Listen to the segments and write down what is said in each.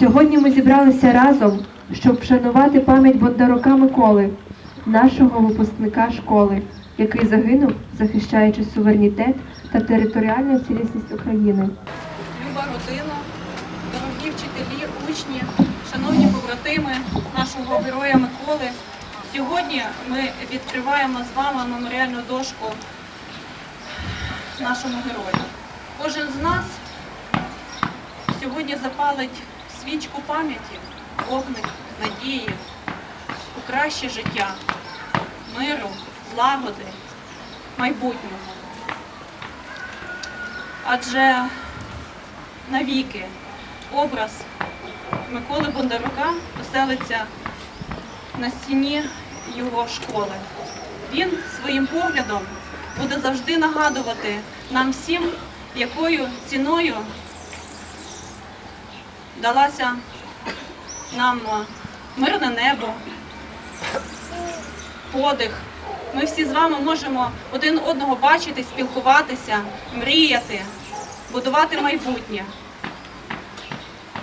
Сьогодні ми зібралися разом, щоб вшанувати пам'ять Бондарука Миколи, нашого випускника школи, який загинув, захищаючи суверенітет та територіальну цілісність України. Люба родина, дорогі вчителі, учні, шановні побратими нашого героя Миколи. Сьогодні ми відкриваємо з вами меморіальну дошку нашому герою. Кожен з нас сьогодні запалить свічку пам'яті, вогник надії у краще життя, миру, злагоди, майбутнього. Адже навіки образ Миколи Бондарука поселиться на стіні його школи. Він своїм поглядом буде завжди нагадувати нам всім, якою ціною далася нам мирне небо, подих. Ми всі з вами можемо один одного бачити, спілкуватися, мріяти, будувати майбутнє.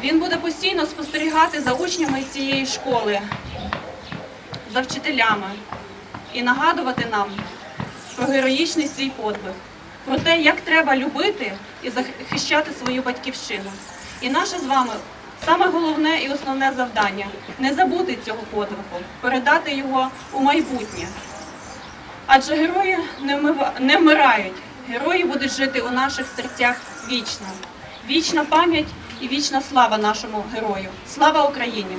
Він буде постійно спостерігати за учнями цієї школи, за вчителями і нагадувати нам про героїчний свій подвиг, про те, як треба любити і захищати свою батьківщину. І наше з вами саме головне і основне завдання не забути цього подвигу, передати його у майбутнє. Адже герої не, вмирають, герої будуть жити у наших серцях вічно. Вічна пам'ять і вічна слава нашому герою. Слава Україні!